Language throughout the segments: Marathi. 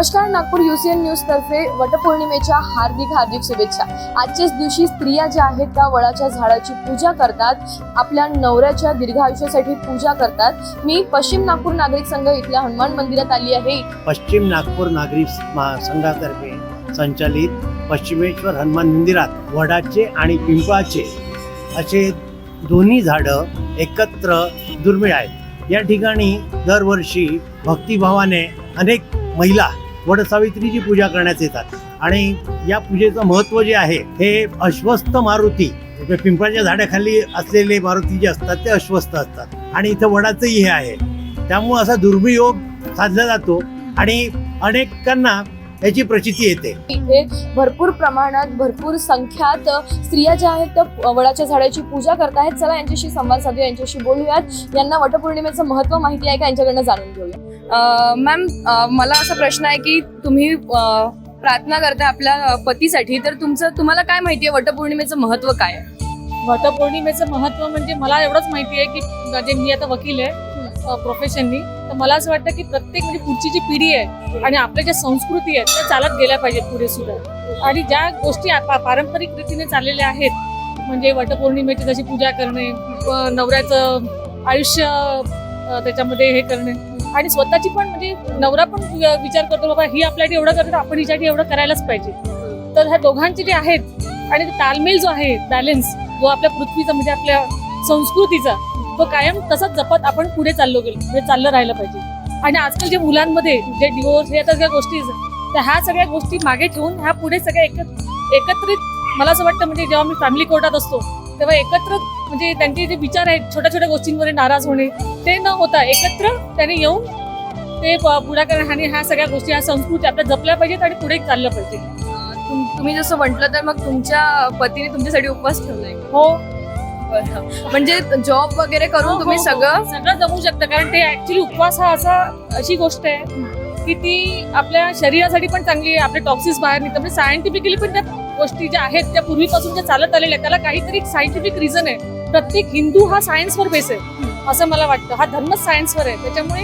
नमस्कार नागपूर युसीएन न्यूज तर्फे वटपौर्णिमेच्या हार्दिक हार्दिक शुभेच्छा. आजच्याच दिवशी स्त्रिया ज्या आहेत त्या वडाच्या झाडाची पूजा करतात. आपल्या नवऱ्याच्या दीर्घायुष्यासाठी पूजा करतात. मी पश्चिम नागपूर नागरिक संघ इथल्या हनुमान मंदिरात आली आहे. पश्चिम नागपूर नागरिक महासंघातर्फे संचालित पश्चिमेश्वर हनुमान मंदिरात वडाचे आणि पिंपळाचे असे दोन्ही झाडं एकत्र दुर्मिळ आहेत. या ठिकाणी दरवर्षी भक्तिभावाने अनेक महिला वडसावित्रीची पूजा करण्यात येतात. आणि या पूजेचं महत्त्व जे आहे हे अश्वस्थ मारुती म्हणजे पिंपळाच्या झाडाखाली असलेले मारुती जे असतात ते अश्वस्थ असतात. आणि इथं वडाचंही हे आहे. त्यामुळं असा दुर्मियोग साधला जातो आणि अनेकांना याची प्रचिती येते. इथे भरपूर प्रमाणात भरपूर संख्यात स्त्रिया ज्या आहेत त्या वडाच्या झाडाची पूजा करतायत चला यांच्याशी संवाद साधूया यांच्याशी बोलूयात. यांना वटपौर्णिमेचं महत्त्व माहिती आहे का? यांच्याकडनं जाणून घेऊया. मॅम मला असा प्रश्न आहे की तुम्ही प्रार्थना करता आपल्या पतीसाठी तर तुमचं तुम्हाला काय माहिती आहे? वटपौर्णिमेचं महत्त्व काय आहे? वटपौर्णिमेचं महत्त्व म्हणजे मला एवढंच माहिती आहे की म्हणजे मी आता वकील आहे प्रोफेशननी तर मला असं वाटतं की प्रत्येक म्हणजे पुढची जी पिढी आहे आणि आपल्या ज्या संस्कृती आहेत त्या चालत गेल्या पाहिजेत पुढे सुद्धा. आणि ज्या गोष्टी पारंपरिक रीतीने चाललेल्या आहेत म्हणजे वटपौर्णिमेची जशी पूजा करणे नवऱ्याचं आयुष्य त्याच्यामध्ये हे करणे आणि स्वतःची पण म्हणजे नवरा पण विचार करतो बाबा ही आपल्यासाठी एवढं करतो आपण हिच्यासाठी एवढं करायलाच पाहिजे. तर ह्या दोघांचे जे आहेत आणि तालमेल जो आहे बॅलन्स जो आपल्या पृथ्वीचा म्हणजे आपल्या संस्कृतीचा तो कायम तसाच जपत आपण पुढे चाललो गेलो म्हणजे चाललं राहिलं पाहिजे. आणि आजकाल जे मुलांमध्ये जे डिवोर्स हे सगळ्या गोष्टी तर ह्या सगळ्या गोष्टी मागे ठेवून ह्या पुढे सगळ्या एकत्र एकत्रित मला असं वाटतं म्हणजे जेव्हा मी फॅमिली कोर्टात असतो तेव्हा एकत्र म्हणजे त्यांचे जे विचार आहेत छोट्या छोट्या गोष्टींमध्ये नाराज होणे ते न होता एकत्र त्याने येऊन ते पुढाकार आणि ह्या सगळ्या गोष्टी ह्या संस्कृती आपल्या जपल्या पाहिजेत आणि पुढे चाललं पाहिजे तुम्ही जसं म्हटलं तर मग तुमच्या पतीने तुमच्यासाठी उपवास ठेवलाय हो. म्हणजे जॉब वगैरे करून तुम्ही हो, हो, सगळं हो. सगळं जमू शकतं कारण ते ऍक्च्युली उपवास हा असा अशी गोष्ट आहे की ती आपल्या शरीरासाठी पण चांगली आहे आपले टॉक्सिस बाहेर निघतात म्हणजे सायंटिफिकली पण त्या गोष्टी ज्या आहेत त्या पूर्वीपासून ज्या चालत आलेल्या आहेत त्याला काहीतरी सायंटिफिक रिझन आहे. प्रत्येक हिंदू हा सायन्सवर बेस आहे असं मला वाटतं. हा धर्मच सायन्सवर आहे. त्याच्यामुळे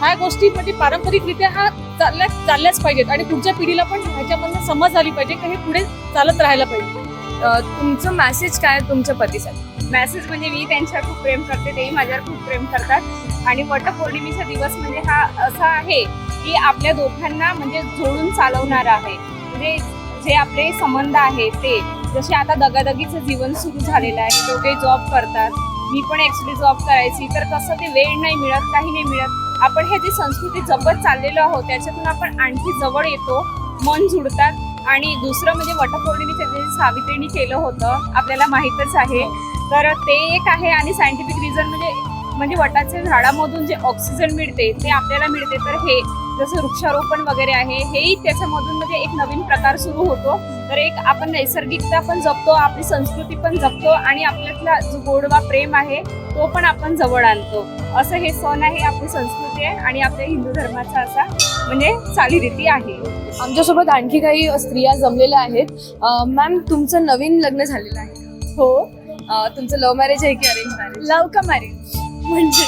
ह्या गोष्टी म्हणजे पारंपरिकरित्या हा चालल्या चालल्याच पाहिजेत आणि पुढच्या पिढीला पण ह्याच्यामधनं समज आली पाहिजे की हे पुढे चालत राहायला पाहिजे. अ, तुमचं मेसेज काय आहे तुमच्या पतीसाठी? मॅसेज म्हणजे मी त्यांच्यावर खूप प्रेम करते तेही माझ्यावर खूप प्रेम करतात. आणि वटपौर्णिमेचा दिवस म्हणजे हा असा आहे की आपल्या दोघांना म्हणजे जोडून चालवणारा आहे. म्हणजे जे आपले संबंध आहेत ते जसे आता दगादगीचं जीवन सुरू झालेलं आहे दोघे जॉब करतात. मी पण ऍक्च्युली जॉब करायची तर कसं ते वेळ नाही मिळत काही नाही मिळत. आपण हे जी संस्कृती जपत चाललेलो आहोत त्याच्यातून आपण आणखी जवळ येतो मन जुडतात. आणि दुसरं म्हणजे वटपौर्णिमेच्या दिवशी सावित्रीने केलं होतं आपल्याला माहीतच आहे. तर ते एक आहे आणि सायंटिफिक रिझन म्हणजे म्हणजे वटाच्या झाडामधून जे ऑक्सिजन मिळते ते आपल्याला मिळते. तर हे जसं वृक्षारोपण वगैरे आहे हेही त्याच्यामधून म्हणजे एक नवीन प्रकार सुरू होतो. तर एक आपण नैसर्गिकता पण जपतो आपली संस्कृती पण जपतो आणि आपल्यातला जो गोडवा प्रेम आहे तो पण आपण जवळ आणतो. असं हे सण आहे आपली संस्कृती आहे आणि आपल्या हिंदू धर्माचा असा म्हणजे चालीरीती आहे. आमच्यासोबत आणखी काही स्त्रिया जमलेल्या आहेत. मॅम तुमचं नवीन लग्न झालेलं आहे. हो. तुमचं लव्ह मॅरेज आहे की अरेंज मॅरेज? लव का मॅरेज? म्हणजे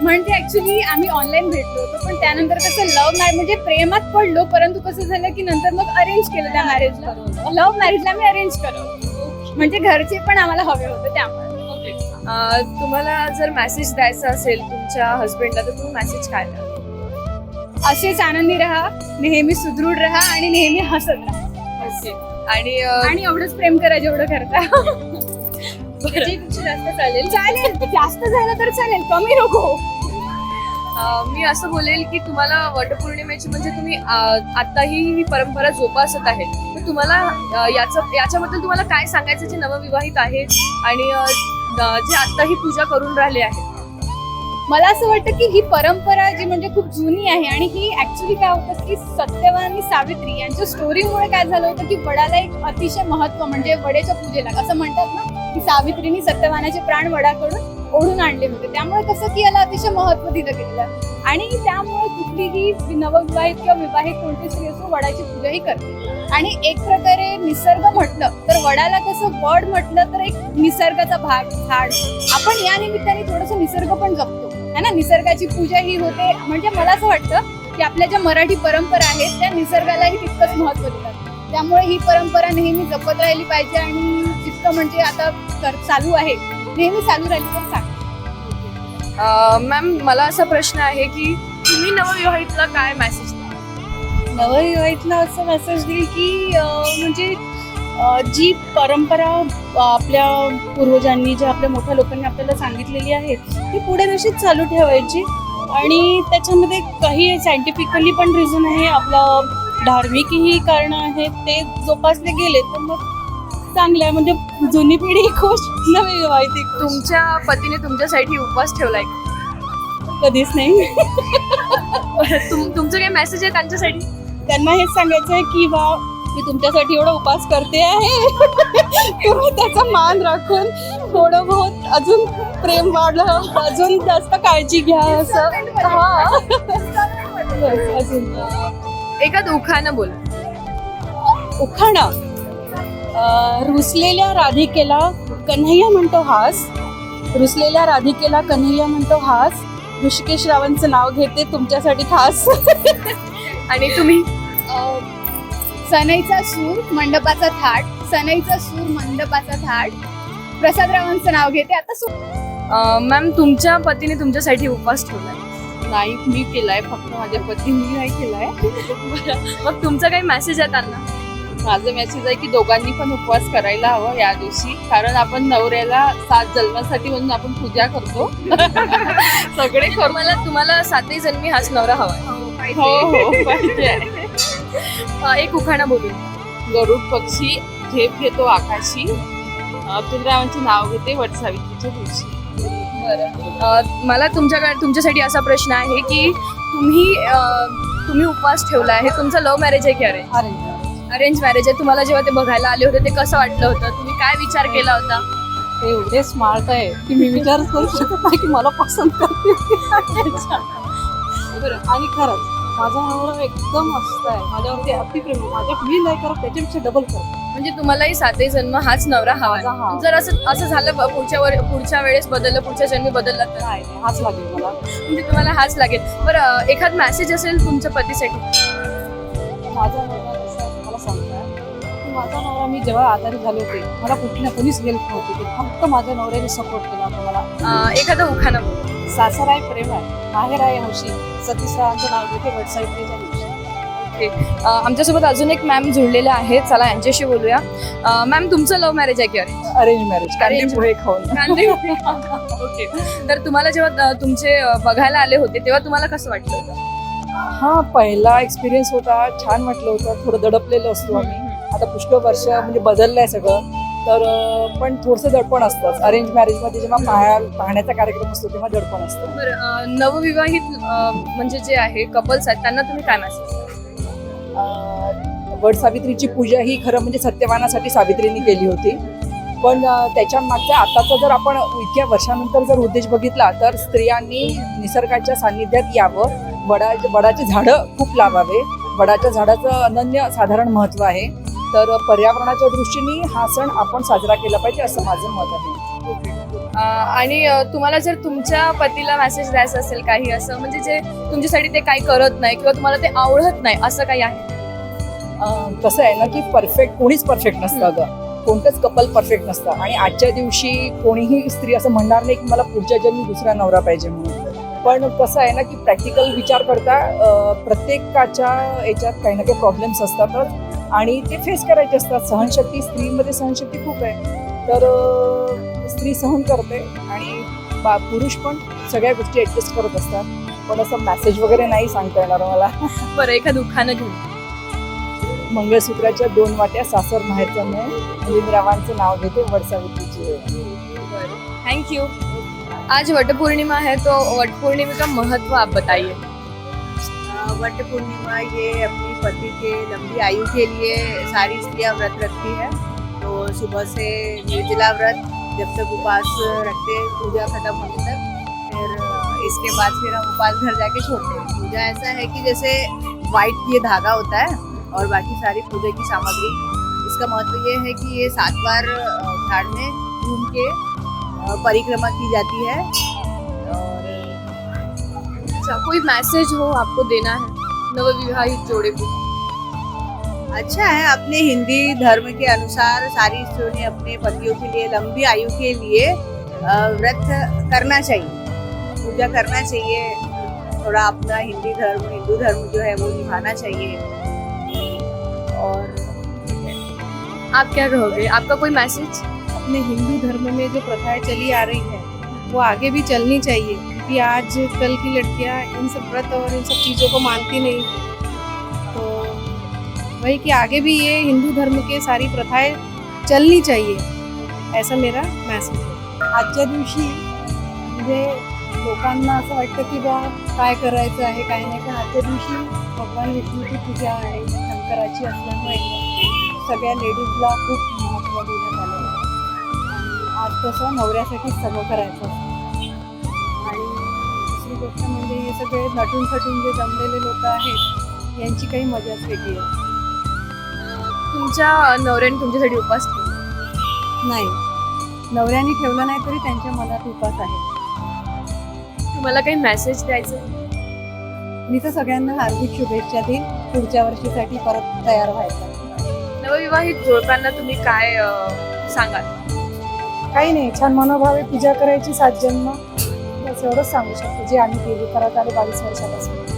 म्हणजे ऍक्च्युली आम्ही ऑनलाईन भेटलो होतो पण त्यानंतर कसं लव्ह मॅरेज म्हणजे प्रेमात पडलो परंतु कसं झालं की नंतर मग अरेंज केलं त्या मॅरेजला लव्ह मॅरेजला मी अरेंज करवलं म्हणजे घरचे पण आम्हाला हवे होते त्यामुळे. तुम्हाला जर मेसेज द्यायचा असेल तुमच्या हस्बंडला तर तुम्ही मेसेज काय द्याल? असेच आनंदी राहा नेहमी सुदृढ राहा आणि नेहमी हसत राहा. आणि आणि एवढंच प्रेम करा जेवढं करता. जास्त चालेल. चालेल. जास्त झालं तर चालेल. कमी नको. अ, मी असं बोलेल की तुम्हाला वटपौर्णिमेची म्हणजे तुम्ही अ, आताही ही परंपरा जोपासत आहेत. तर तुम्हाला अ, याचं याच्याबद्दल तुम्हाला काय सांगायचं जे नवविवाहित आहेत आणि अ, अ, जे आता ही पूजा करून राहिले आहेत? मला असं वाटतं की ही परंपरा जी म्हणजे खूप जुनी आहे आणि ही ऍक्च्युली काय होतं की सत्यवान आणि सावित्री यांच्या स्टोरीमुळे काय झालं होतं की वडाला एक अतिशय महत्त्व म्हणजे वडेच्या पूजेला असं म्हणतात ना? की सावित्रीने सत्यवानाचे प्राण वडाकडून ओढून आणले होते. त्यामुळे कसं की याला अतिशय महत्त्व दिलं गेलेलं. आणि त्यामुळे कुठलीही नवविवाहित किंवा विवाहित कोणती स्त्री असो वडाची पूजाही करते. आणि एक प्रकारे निसर्ग म्हटलं तर वडाला कसं वड म्हटलं तर एक निसर्गाचा भाग झाड. आपण या निमित्ताने थोडस निसर्ग पण जपतो. है ना? निसर्गाची पूजा ही होते. म्हणजे मला असं वाटतं की आपल्या ज्या मराठी परंपरा आहेत त्या निसर्गालाही तितकंच महत्त्व देतात. त्यामुळे ही परंपरा नेहमी जपत राहिली पाहिजे आणि जितकं म्हणजे आता कर- चालू आहे. नेहमी चालू राहिली तर चांगलं. मॅम मला असा प्रश्न आहे की तुम्ही नवविवाहितला काय मेसेज नवविवाहितला असं मेसेज देईल की म्हणजे जी परंपरा आपल्या पूर्वजांनी ज्या आपल्या मोठ्या लोकांनी आपल्याला सांगितलेली आहे ती पुढे तशीच चालू ठेवायची. आणि त्याच्यामध्ये काही सायंटिफिकली पण रिझन आहे. आपलं धार्मिकही कारण आहेत ते जोपासले गेले तर मग चांगलं आहे. म्हणजे जुनी पिढी खुश नवी विवाहिती खुश. तुमच्या पतीने तुमच्यासाठी उपवास ठेवलाय? कधीच नाही. तुम तुमचं काही मेसेज आहे त्यांच्यासाठी त्यांना हेच सांगायचं आहे की बा मी तुमच्यासाठी एवढा उपास करते आहे. तुम्ही त्याचा मान राखून थोडं बहुत अजून प्रेम वाढलं अजून जास्त काळजी घ्या असं. हा. बस, अजून. एखाद उखाणं बोल. उखाणा. रुसलेल्या राधिकेला कन्हैया म्हणतो हास. रुसलेल्या राधिकेला कन्हैया म्हणतो हास. ऋषिकेश रावांचं नाव घेते तुमच्यासाठी खास. आणि तुम्ही? सनईचा सूर मंडपाचा थाट. सनईचा सूर मंडपाचा थाट. प्रसादरावांचं नाव घेते आता सु- मॅम तुमच्या पतीने तुमच्यासाठी उपवास ठेवलाय. नाही मी केलाय फक्त माझ्या पतींनी नाही केलाय. मग तुमचा काही मेसेज आहे त्यांना माझं मेसेज आहे की दोघांनी पण उपवास करायला हवा या दिवशी. कारण आपण नवऱ्याला सात जन्मासाठी म्हणून आपण पूजा करतो. सगळे करू तुम्हाला तुम्हाला सातही जन्मी हाच नवरा हवाय हो हो पाहिजे. अं, एक उखाणा बोलून गरुड पक्षी झेप घेतो आकाशी. अब्दुल रावांचे नाव घेते वटसावित्रीच्या दिवशी. अं, मला तुमच्याकडे तुमच्यासाठी असा प्रश्न आहे की तुम्ही अं, तुम्ही उपवास ठेवला आहे तुमचं लव्ह मॅरेज आहे की अरेंज. अरेंज मॅरेज आहे. तुम्हाला जेव्हा ते बघायला आले होते ते कसं वाटलं होतं? तुम्ही काय विचार केला होता? ते एवढे स्मार्ट आहे की मी विचार करू शकत नाही की मला पसंत करते बरं आणि खरंच माझा नवरा एकदम मस्त आहे. माझ्यावरती अतिप्रेम. माझ्या मी नाही करत त्याच्यापेक्षा डबल करत. म्हणजे तुम्हालाही सातही जन्म हाच नवरा हवा. जर असं असं झालं पुढच्या वर पुढच्या वेळेस बदललं पुढच्या जन्मी बदलला तर? हाच लागेल मला. म्हणजे तुम्हाला हाच लागेल. बरं एखाद मेसेज असेल तुमच्या पतीसाठी? माझा माझा नवरा मी जेव्हा आजारी झाले होते मला कुठली ना कोणीच हेल्प नव्हती. फक्त माझ्या नवऱ्याने सपोर्ट केला होता मला. एखादं उखाणं बोल. सासर आहे प्रेम आहे. माहेर आहे हौशी सतीश रावांचं नाव घेते दिवशी अं, आमच्यासोबत अजून एक मॅम जुळलेल्या आहेत. चला यांच्याशी बोलूया. मॅम तुमचं लव्ह मॅरेज आहे की अरेंज अरेंज मॅरेज कांदे पोहे खाऊन. ओके. तर तुम्हाला जेव्हा तुमचे बघायला आले होते तेव्हा तुम्हाला कसं वाटलं होतं? हा पहिला एक्सपिरियन्स होता. छान वाटलं होतं. थोडं दडपलेलं असतो आम्ही. आता पुष्कळ वर्ष म्हणजे बदललंय सगळं. तर पण थोडंसं दडपण असतं. अरेंज मॅरेजमध्ये जेव्हा पाहा पाहण्याचा कार्यक्रम असतो तेव्हा दडपण असतं. नवविवाहित म्हणजे जे आहे कपल्स आहेत त्यांना तुम्ही काय मेसेज वट सावित्रीची पूजा ही खरं म्हणजे सत्यवानासाठी सावित्रीने केली होती. पण त्याच्या मागचा आताचा जर आपण इतक्या वर्षानंतर जर उद्देश बघितला तर स्त्रियांनी निसर्गाच्या सान्निध्यात यावं. वडा वडाची झाडं खूप लावावे. वडाच्या झाडाचं अनन्य साधारण महत्त्व आहे. तर पर्यावरणाच्या दृष्टीने हा सण आपण साजरा केला पाहिजे असं माझं मत आहे. आणि तुम्हाला जर तुमच्या पतीला मेसेज द्यायचा असेल काही असं म्हणजे जे तुमच्यासाठी ते काही करत नाही किंवा तुम्हाला ते आवडत नाही असं काही आहे? अं, कसं आहे ना की परफेक्ट कोणीच परफेक्ट नसतं ग कोणतंच कपल परफेक्ट नसतं. आणि आजच्या दिवशी कोणीही स्त्री असं म्हणणार नाही की मला पुढच्या जन्मी दुसरा नवरा पाहिजे म्हणून. पण कसं आहे ना की प्रॅक्टिकल विचार करता प्रत्येकाच्या याच्यात काही ना काही प्रॉब्लेम्स असतातच. आणि ते फेस करायचे असतात सहनशक्ती स्त्रीमध्ये सहनशक्ती खूप आहे. तर स्त्री सहन करते आणि बा पुरुष पण सगळ्या गोष्टी ऍडजस्ट करत असतात. पण असं मेसेज वगैरे नाही सांगता येणार मला. बरं एखादं उखाणं घेऊन मंगळसूत्राच्या दोन वाट्या सासर माहेरचा मेळ मिलिंदरावांचं नाव घेते वडसावित्रीची वेळ थैंक यू आज वटपूर्णिमा है तो वटपूर्णिमा का महत्त्व आप बताइए. वट पूर्णिमा ये अपनी पति के लंबी आयु के लिए सारी स्त्रियाँ व्रत रखती है। तो सुबह से निर्जला व्रत जब तक उपास रखते हैं, पूजा खत्म होने तक फिर इसके बाद फिर हम उपास घर जाके छोड़ते हैं। पूजा ऐसा है कि जैसे वाइट ये धागा होता है और बाकी सारी पूजा की सामग्री। इसका महत्व ये है कि ये सात बार झाड़ में घूम के परिक्रमा की जाती है। और अच्छा कोई मैसेज हो आपको देना है? नवविवाहित जोडे को अच्छा है अपने हिंदी धर्म के अनुसार सारी स्त्रियों ने अपने पतियों के लिए लंबी आयु के लिए व्रत करना चाहिए। पूजा करना चाहिए थोड़ा अपना हिंदी धर्म हिंदू धर्म जो है वो निभाना चाहिए। और आप क्या कहोगे? आपका कोई मैसेज? अपने हिंदू धर्म में जो प्रथाएँ चली आ रही है वो आगे भी चलनी चाहिए। क्योंकि आज कल की लड़कियाँ इन सब व्रत और इन सब चीज़ों को मानती नहीं। तो वही कि आगे भी ये हिंदू धर्म के सारी प्रथाएं चलनी चाहिए ऐसा मेरा मैसेज है। आजच्या दिवशी म्हणजे लोकांना असं वाटतं की बा काय करायचं आहे काय नाही पण आजच्या दिवशी भगवान विष्णूची पूजा आहे शंकराची असल्यामुळे सगळ्या लेडीजला खूप महत्त्व देण्यात आलं आज तसं नवऱ्यासाठी सगळं करायचं सगळे नटून थटून जे जमलेले लोक आहेत यांची काही मजाच वेगळी आहे. तुमच्या नवऱ्याने तुमच्यासाठी उपास ठेवला नाही. नवऱ्याने ठेवलं नाही तरी त्यांच्या मनात उपास आहे. तुम्हाला काही मेसेज द्यायचं? मी तर सगळ्यांना हार्दिक शुभेच्छा देईन. पुढच्या वर्षीसाठी परत तयार व्हायचं. नवविवाहित जोडप्यांना तुम्ही काय सांगाल? काही नाही. छान मनोभावे पूजा करायची सात जन्म. एवढंच सांगू शकतो जे आम्ही केली करत आले बावीस वर्षापासून.